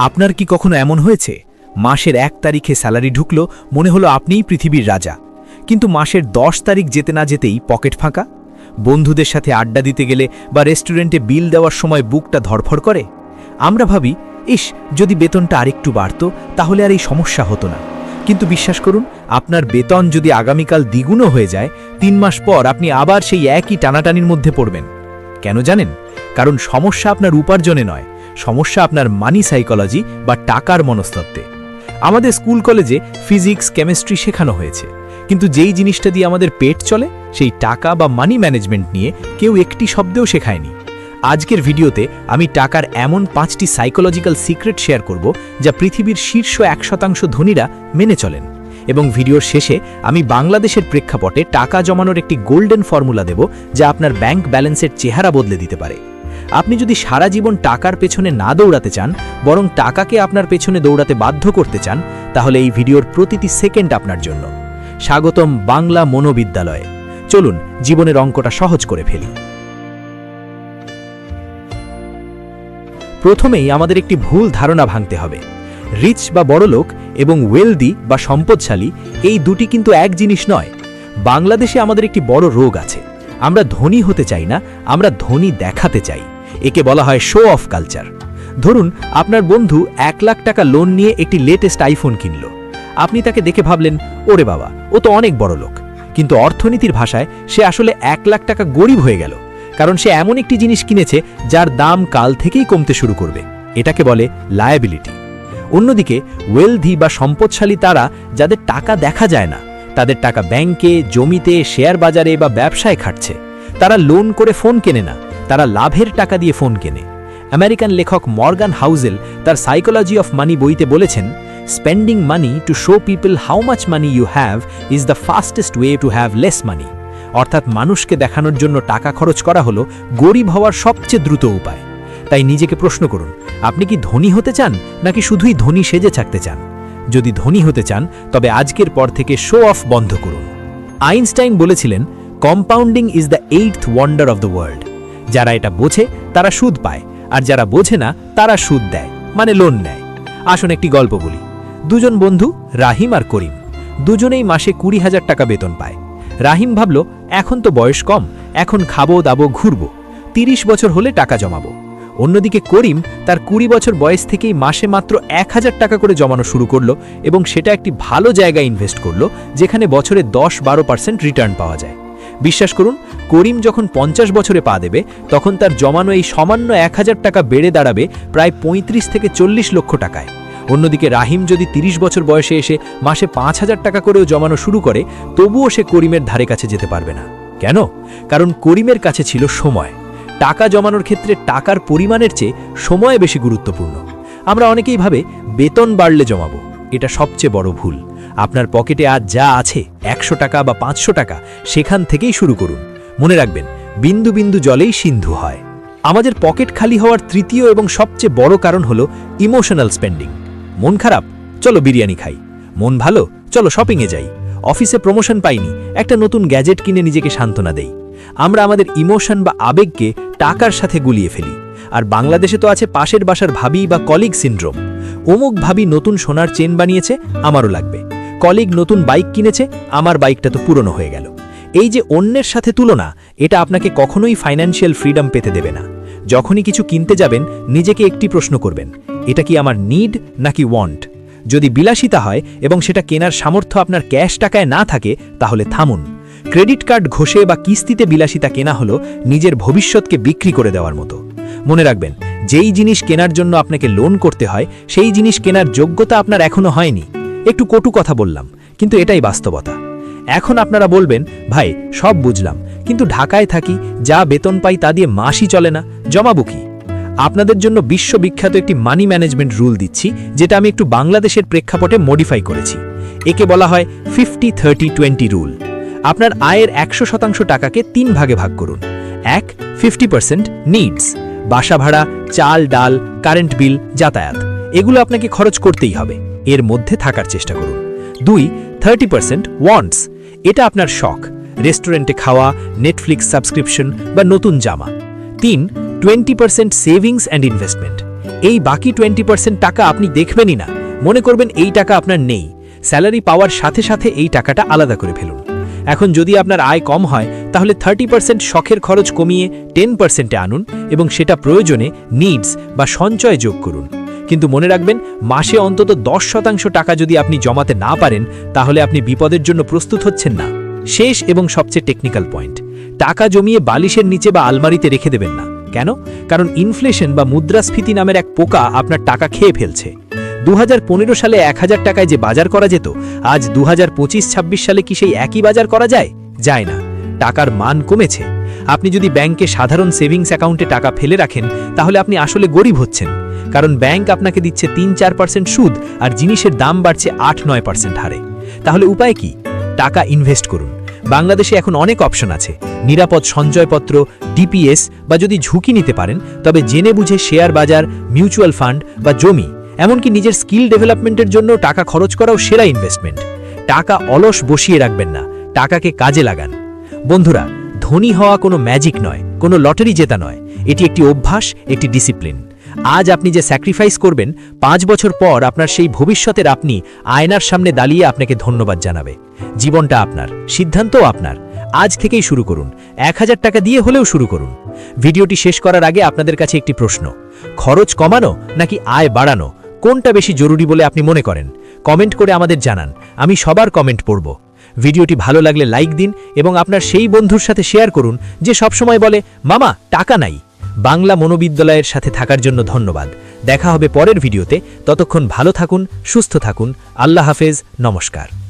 আপনার কি কখনো এমন হয়েছে? মাসের এক তারিখে স্যালারি ঢুকলো, মনে হলো আপনিই পৃথিবীর রাজা। কিন্তু মাসের দশ তারিখ যেতে না যেতেই পকেট ফাঁকা? বন্ধুদের সাথে আড্ডা দিতে গেলে বা রেস্টুরেন্টে বিল দেওয়ার সময় বুকটা ধরফর করে? আমরা ভাবি, ইস, যদি বেতনটা আরেকটু বাড়ত, তাহলে আর এই সমস্যা হতো না। কিন্তু বিশ্বাস করুন, আপনার বেতন যদি আগামীকাল দ্বিগুণও হয়ে যায়, তিন মাস পর আপনি আবার সেই একই টানাটানির মধ্যে পড়বেন। কেন জানেন? কারণ সমস্যা আপনার উপার্জনে নয়। সমস্যা আপনার মানি সাইকোলজি বা টাকার মনস্তত্ত্বে। আমাদের স্কুল কলেজে ফিজিক্স কেমিস্ট্রি শেখানো হয়েছে। কিন্তু যেই জিনিসটা দিয়ে আমাদের পেট চলে, সেই টাকা বা মানি ম্যানেজমেন্ট নিয়ে কেউ একটি শব্দেও শেখায়নি। আজকের ভিডিওতে আমি টাকার এমন পাঁচটি সাইকোলজিক্যাল সিক্রেট শেয়ার করব যা পৃথিবীর শীর্ষ এক শতাংশ ধনীরা মেনে চলেন। এবং ভিডিওর শেষে আমি বাংলাদেশের প্রেক্ষাপটে টাকা জমানোর একটি গোল্ডেন ফর্মুলা দেব যা আপনার ব্যাংক ব্যালেন্সের চেহারা বদলে দিতে পারে। আপনি যদি সারা জীবন টাকার পেছনে না দৌড়াতে চান, বরং টাকাকে আপনার পেছনে দৌড়াতে বাধ্য করতে চান, তাহলে এই ভিডিওর প্রতিটি সেকেন্ড আপনার জন্য। স্বাগতম বাংলা মনোবিদ্যালয়ে। চলুন, জীবনের অঙ্কটা সহজ করে ফেলি। প্রথমেই আমাদের একটি ভুল ধারণা ভাঙতে হবে। রিচ বা বড়লোক এবং ওয়েলদি বা সম্পদশালী, এই দুটি কিন্তু এক জিনিস নয়। বাংলাদেশে আমাদের একটি বড় রোগ আছে। আমরা ধনী হতে চাই না, আমরা ধনী দেখাতে চাই। একে বলা হয় শো অফ কালচার ধরুন, আপনার বন্ধু এক লাখ টাকা লোন নিয়ে একটি লেটেস্ট আইফোন কিনল। আপনি তাকে দেখে ভাবলেন, ওরে বাবা, ও তো অনেক বড় লোক। কিন্তু অর্থনীতির ভাষায় সে আসলে এক লাখ টাকা গরিব হয়ে গেল, কারণ সে এমন একটি জিনিস কিনেছে যার দাম কাল থেকেই কমতে শুরু করবে। এটাকে বলে লায়াবিলিটি অন্যদিকে ওয়েলধি বা সম্পদশালী তারা যাদের টাকা দেখা যায় না, তাদের টাকা ব্যাংকে, জমিতে শেয়ার বাজারে বা ব্যবসায় খাটছে, তারা লোন করে ফোন কেনে না তারা লাভের টাকা দিয়ে ফোন কেনে। আমেরিকান লেখক মর্গান হাউজেল তার সাইকোলজি অফ মানি বইতে বলেছেন spending money to show people how much money you have is the fastest way to have less money অর্থাৎ মানুষকে দেখানোর জন্য টাকা খরচ করা হলো গরিব হওয়ার সবচেয়ে দ্রুত উপায়। তাই নিজেকে প্রশ্ন করুন, আপনি কি ধনী হতে চান নাকি শুধুই ধনী সেজে থাকতে চান? যদি ধনী হতে চান, তবে আজকের পর থেকে শো অফ বন্ধ করুন। আইনস্টাইন বলেছিলেন compounding is the eighth wonder of the world যারা এটা বোঝে, তারা সুদ পায়, আর যারা বোঝে না, তারা সুদ দেয় মানে লোন নেয়। আসুন একটি গল্প বলি। দুজন বন্ধু, রাহিম আর করিম, দুজনেই মাসে কুড়ি হাজার টাকা বেতন পায়। রাহিম ভাবল, এখন তো বয়স কম, এখন খাব দাবো ঘুরবো, তিরিশ বছর হলে টাকা জমাবো। অন্যদিকে করিম তার কুড়ি বছর বয়স থেকেই মাসে মাত্র এক হাজার টাকা করে জমানো শুরু করল এবং সেটা একটি ভালো জায়গায় ইনভেস্ট করল, যেখানে বছরে দশ বারো পার্সেন্ট রিটার্ন পাওয়া যায়। বিশ্বাস করুন, করিম যখন পঞ্চাশ বছরে পা দেবে, তখন তার জমানো এই সামান্য এক হাজার টাকা বেড়ে দাঁড়াবে প্রায় পঁয়ত্রিশ থেকে চল্লিশ লক্ষ টাকায়। অন্যদিকে রাহিম যদি ৩০ বছর বয়সে এসে মাসে পাঁচ হাজার টাকা করেও জমানো শুরু করে, তবুও সে করিমের ধারে কাছে যেতে পারবে না। কেন? কারণ করিমের কাছে ছিল সময়। টাকা জমানোর ক্ষেত্রে টাকার পরিমাণের চেয়ে সময় বেশি গুরুত্বপূর্ণ। আমরা অনেকেই ভাবে, বেতন বাড়লে জমাবো। এটা সবচেয়ে বড় ভুল। আপনার পকেটে আজ যা আছে, একশো টাকা বা পাঁচশো টাকা, সেখান থেকেই শুরু করুন। মনে রাখবেন, বিন্দু বিন্দু জলেই সিন্ধু হয়। আমাদের পকেট খালি হওয়ার তৃতীয় এবং সবচেয়ে বড় কারণ হলো ইমোশনাল স্পেন্ডিং। মন খারাপ, চলো বিরিয়ানি খাই। মন ভালো, চলো শপিংয়ে যাই। অফিসে প্রমোশন পাইনি, একটা নতুন গ্যাজেট কিনে নিজেকে সান্ত্বনা দেই। আমরা আমাদের ইমোশন বা আবেগকে টাকার সাথে গুলিয়ে ফেলি। আর বাংলাদেশে তো আছে পাশের বাসার ভাবি বা কলিগ সিন্ড্রোম। অমুক ভাবি নতুন সোনার চেন বানিয়েছে, আমারও লাগবে। কলিগ নতুন বাইক কিনেছে, আমার বাইকটা তো পুরনো হয়ে গেল। এই যে অন্যের সাথে তুলনা, এটা আপনাকে কখনোই ফাইন্যান্সিয়াল ফ্রিডম পেতে দেবে না। যখনই কিছু কিনতে যাবেন, নিজেকে একটি প্রশ্ন করবেন, এটা কি আমার নিড নাকি ওয়ান্ট যদি বিলাসিতা হয় এবং সেটা কেনার সামর্থ্য আপনার ক্যাশ টাকায় না থাকে, তাহলে থামুন। ক্রেডিট কার্ড ঘষে বা কিস্তিতে বিলাসিতা কেনা হলো নিজের ভবিষ্যৎকে বিক্রি করে দেওয়ার মতো। মনে রাখবেন, যেই জিনিস কেনার জন্য আপনাকে লোন করতে হয়, সেই জিনিস কেনার যোগ্যতা আপনার এখনও হয়নি। একটু কটু কথা বললাম, কিন্তু এটাই বাস্তবতা। এখন আপনারা বলবেন, ভাই, সব বুঝলাম, কিন্তু ঢাকায় থাকি, যা বেতন পাই তা দিয়ে মাসই চলে না, জমাবো কি? আপনাদের জন্য বিশ্ববিখ্যাত একটি মানি ম্যানেজমেন্ট রুল দিচ্ছি, যেটা আমি একটু বাংলাদেশের প্রেক্ষাপটে মডিফাই করেছি। একে বলা হয় ফিফটি থার্টি টোয়েন্টি রুল আপনার আয়ের একশো শতাংশ টাকাকে তিন ভাগে ভাগ করুন। এক ফিফটি পার্সেন্ট নিডস বাসা ভাড়া, চাল, ডাল কারেন্ট বিল যাতায়াত। এগুলো আপনাকে খরচ করতেই হবে। এর মধ্যে থাকার চেষ্টা করুন। দুই থার্টি পার্সেন্ট ওয়ান্টস এটা আপনার শখ। রেস্টুরেন্টে খাওয়া নেটফ্লিক্স সাবস্ক্রিপশন বা নতুন জামা। তিন twenty percent savings and investment এই বাকি টোয়েন্টি পার্সেন্ট টাকা আপনি দেখবেনই না। মনে করবেন এই টাকা আপনার নেই। স্যালারি পাওয়ার সাথে সাথে এই টাকাটা আলাদা করে ফেলুন। এখন যদি আপনার আয় কম হয়, তাহলে থার্টি পার্সেন্ট শখের খরচ কমিয়ে টেন পার্সেন্টে আনুন এবং সেটা প্রয়োজনে নিডস বা সঞ্চয় যোগ করুন। কিন্তু মনে রাখবেন, মাসে অন্তত দশ শতাংশ টাকা যদি আপনি জমাতে না পারেন, তাহলে আপনি বিপদের জন্য প্রস্তুত হচ্ছেন না। শেষ এবং সবচেয়ে টেকনিক্যাল পয়েন্ট টাকা জমিয়ে বালিশের নিচে বা আলমারিতে রেখে দেবেন না। কেন? কারণ ইনফ্লেশন বা মুদ্রাস্ফীতি নামের এক পোকা আপনার টাকা খেয়ে ফেলছে। দু হাজার পনেরো সালে এক হাজার টাকায় যে বাজার করা যেত, আজ দু হাজার সালে কি সেই একই বাজার করা যায়? যায় না। টাকার মান কমেছে। আপনি যদি ব্যাংকে সাধারণ সেভিংস অ্যাকাউন্টে টাকা ফেলে রাখেন, তাহলে আপনি আসলে গরিব হচ্ছেন। কারণ ব্যাংক আপনাকে দিচ্ছে তিন চার পার্সেন্ট সুদ আর জিনিসের দাম বাড়ছে আট নয় পার্সেন্ট হারে। তাহলে উপায় কি? টাকা ইনভেস্ট করুন। বাংলাদেশে এখন অনেক অপশন আছে। নিরাপদ সঞ্চয়পত্র ডিপিএস বা যদি ঝুঁকি নিতে পারেন, তবে জেনে বুঝে শেয়ার বাজার মিউচুয়াল ফান্ড বা জমি, এমনকি নিজের স্কিল ডেভেলপমেন্টের জন্য টাকা খরচ করাও সেরা ইনভেস্টমেন্ট টাকা অলস বসিয়ে রাখবেন না। টাকাকে কাজে লাগান। বন্ধুরা, ধনী হওয়া কোনো ম্যাজিক নয়, কোনো লটারি জেতা নয়। এটি একটি অভ্যাস, একটি ডিসিপ্লিন আজ আপনি যে স্যাক্রিফাইস করবেন, পাঁচ বছর পর আপনার সেই ভবিষ্যতের আপনি আয়নার সামনে দাঁড়িয়ে আপনাকে ধন্যবাদ জানাবে। জীবনটা আপনার, সিদ্ধান্তও আপনার। আজ থেকেই শুরু করুন। এক হাজার টাকা দিয়ে হলেও শুরু করুন। ভিডিওটি শেষ করার আগে আপনাদের কাছে একটি প্রশ্ন। খরচ কমানো নাকি আয় বাড়ানো? কোনটা বেশি জরুরি বলে আপনি মনে করেন? কমেন্ট করে আমাদের জানান। আমি সবার কমেন্ট পড়ব। ভিডিওটি ভালো লাগলে লাইক দিন এবং আপনার সেই বন্ধুর সাথে শেয়ার করুন, যে সবসময় বলে, মামা, টাকা নাই। বাংলা মনোবিদ্যালয়ের সাথে থাকার জন্য ধন্যবাদ। দেখা হবে পরের ভিডিওতে। ততক্ষণ ভালো থাকুন, সুস্থ থাকুন। আল্লাহ হাফেজ, নমস্কার।